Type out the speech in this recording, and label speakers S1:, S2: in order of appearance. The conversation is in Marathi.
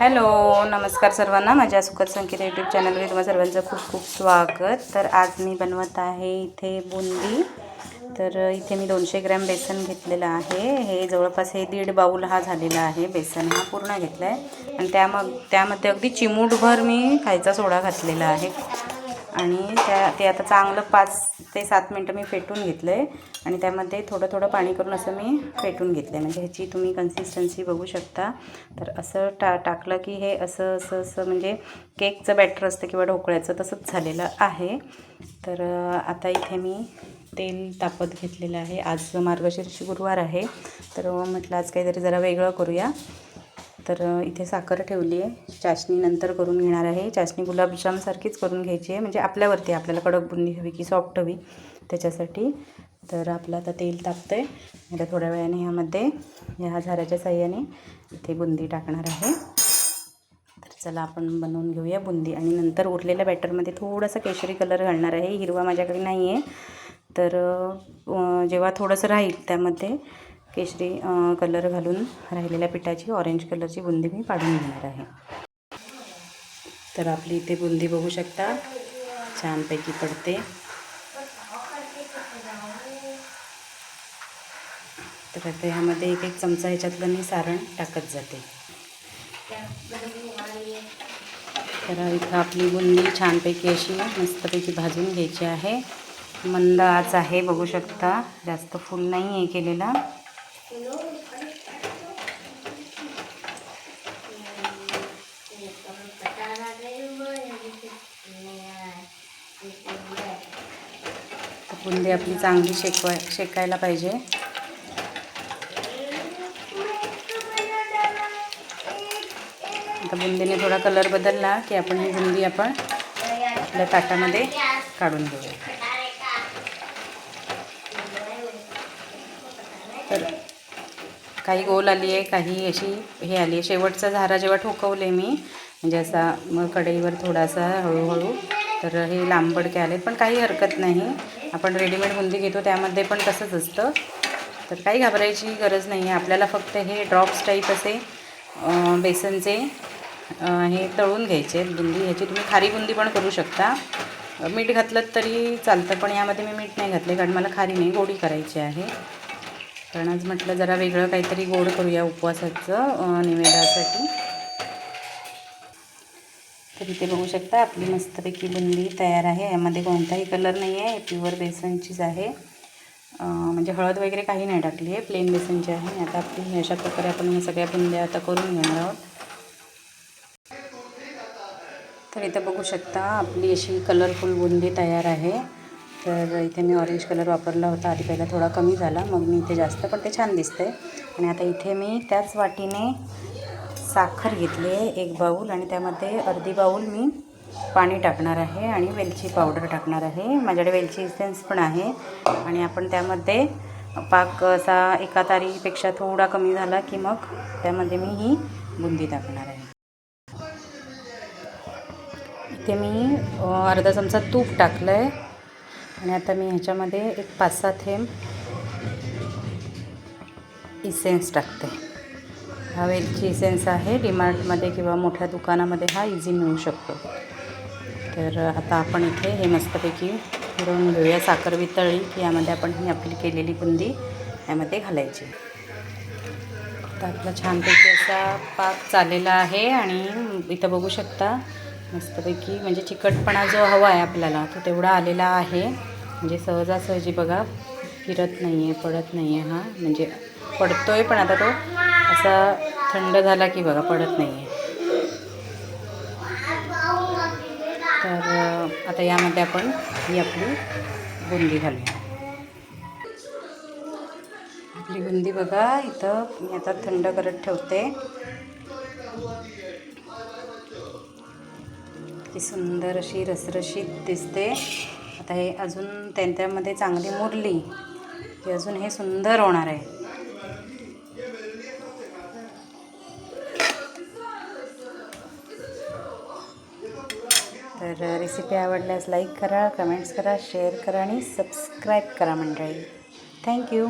S1: हॅलो नमस्कार सर्वांना. माझ्या सुखद संकेत यूट्यूब चॅनलवर तुम्हा सर्वांचं खूप खूप स्वागत. तर आज मी बनवत आहे इथे बुंदी. तर इथे मी दोनशे ग्रॅम बेसन घेतलेलं आहे. हे जवळपास हे दीड बाऊल हा झालेला आहे बेसन. हा पूर्ण घेतला आहे आणि त्या मग त्यामध्ये अगदी चिमूटभर मी खायचा सोडा घातलेला आहे. आणि त्या ते आता चांगलं पाच ते सात मिनटं मी फेटून घेतलं आहे आणि त्यामध्ये थोडं थोडं पाणी करून असं मी फेटून घेतलं आहे म्हणजे ह्याची तुम्ही कन्सिस्टन्सी बघू शकता. तर असं टा टाकलं की हे असं असं असं म्हणजे केकचं बॅटर असतं किंवा ढोकळ्याचं तसंच झालेलं आहे. तर आता इथे मी तेल तापत घेतलेलं आहे. आज मार्गशीर्ष गुरुवार आहे. तर म्हटलं आज काहीतरी जरा वेगळं करूया. तर इथे साखर ठेवली आहे. चाशणी नंतर करून घेणार आहे. चाशणी गुलाबजामसारखीच करून घ्यायची आहे. म्हणजे आपल्यावरती आपल्याला कडक बुंदी हवी की सॉफ्ट हवी त्याच्यासाठी. तर आपलं आता तेल तापतं आहे आता थोड्या वेळाने ह्यामध्ये ह्या झाराच्या साह्याने इथे बुंदी टाकणार आहे. तर चला आपण बनवून घेऊया बुंदी. आणि नंतर उरलेल्या बॅटरमध्ये थोडासा केशरी कलर घालणार आहे. हिरवा माझ्याकडे नाही आहे तर जेव्हा थोडंसं राहील त्यामध्ये केशरी कलर घालून राहिलेल्या पिठाची ऑरेंज कलरची बुंदी मी पाडून घेणार आहे. तर आपली इथे बुंदी बघू शकता. छानपैकी पडते. तर आता ह्यामध्ये एक एक चमचा ह्याच्यातलं मी सारण टाकत जाते. तर इथं आपली बुंदी छानपैकी अशी मस्तपैकी भाजून घ्यायची आहे. मंद आच आहे बघू शकता. जास्त फुल नाही आहे केलेला. बुंदी आपली चांगली शेकवाय शेकायला पाहिजे. आता बुंदीने थोडा कलर बदलला की आपण ही बुंदी आपण आपल्या ताटामध्ये काढून घेऊया. तर काही गोल आली आहे काही अशी हे आली आहे. शेवटचा झारा जेव्हा ठोकवले मी म्हणजे असा मग कढईवर थोडासा हळूहळू तर हे लांबडके आले. पण काही हरकत नाही. आपण रेडीमेड बुंदी घेतो त्यामध्ये पण तसंच असतं. तर काही घाबरायची गरज नाही आहे. आपल्याला फक्त हे ड्रॉप्स टाईप असे बेसनचे हे तळून घ्यायचे बुंदी. ह्याची तुम्ही खारी बुंदी पण करू शकता. मीठ घातलं तरी चालतं पण यामध्ये मी मीठ नाही घातले कारण मला खारी नाही. गोडी करायची आहे. कारण आज म्हटलं जरा वेगळं काहीतरी गोड करूया उपवासाचं निवेदासाठी. तर इथे बघू शकता आपली मस्तपैकी बुंदी तयार आहे. यामध्ये कोणताही कलर नाही आहे प्युअर बेसनचीच आहे. म्हणजे हळद वगैरे काही नाही टाकली आहे प्लेन बेसनची आहे. आणि आता आपली अशा प्रकारे आपण सगळ्या बुंद्या आता करून घेणार आहोत. तर इथं बघू शकता आपली अशी कलरफुल बुंदी तयार आहे. तर इथे मी ऑरेंज कलर वापरला होता. आधी पहिला थोडा कमी झाला मग मी इथे जास्त पण ते छान दिसतंय. आणि आता इथे मी त्याच वाटीने साखर घेतली आहे एक बाऊल आणि त्यामध्ये अर्धी बाऊल मी पाणी टाकणार आहे आणि वेलची पावडर टाकणार आहे. माझ्याकडे वेलची इसेन्स पण आहे. आणि आपण त्यामध्ये पाक असा एका तारीपेक्षा थोडा कमी झाला की मग त्यामध्ये मी ही बुंदी टाकणार आहे. इथे मी अर्धा चमचा तूप टाकलं आहे आणि आता मी ह्याच्यामध्ये एक पाच सहा थेंब इसेन्स टाकते. हा वेलची इसेन्स आहे. डीमार्टमध्ये किंवा मोठ्या दुकानामध्ये हा इझी मिळू शकतो. तर आता आपण इथे हे मस्तपैकी फिरवून घेऊया. साखर वितळी की यामध्ये आपण ही आपली केलेली बुंदी यामध्ये घालायची. तर आपला छानपैकी असा पाक चाललेला आहे आणि इथं बघू शकता मस्तपैकी म्हणजे चिकटपणा जो हवा आहे आपल्याला तो तेवढा आलेला आहे. म्हणजे सहजासहजी बघा फिरत नाही आहे पडत नाही आहे हा. म्हणजे पडतो आहे पण आता तो असा थंड झाला की बघा पडत नाही आहे तर आता यामध्ये आपण ही आपली बुंदी घालूया. आपली बुंदी बघा इथं मी आता थंड करत ठेवते. की सुंदर अशी रसरशीत दिसते. आता हे अजून त्यांच्यामध्ये चांगली मुरली. की अजून हे सुंदर होणार आहे. तर रेसिपी आवडल्यास लाईक करा कमेंट्स करा शेअर करा आणि सबस्क्राईब करा मंडळी. थँक्यू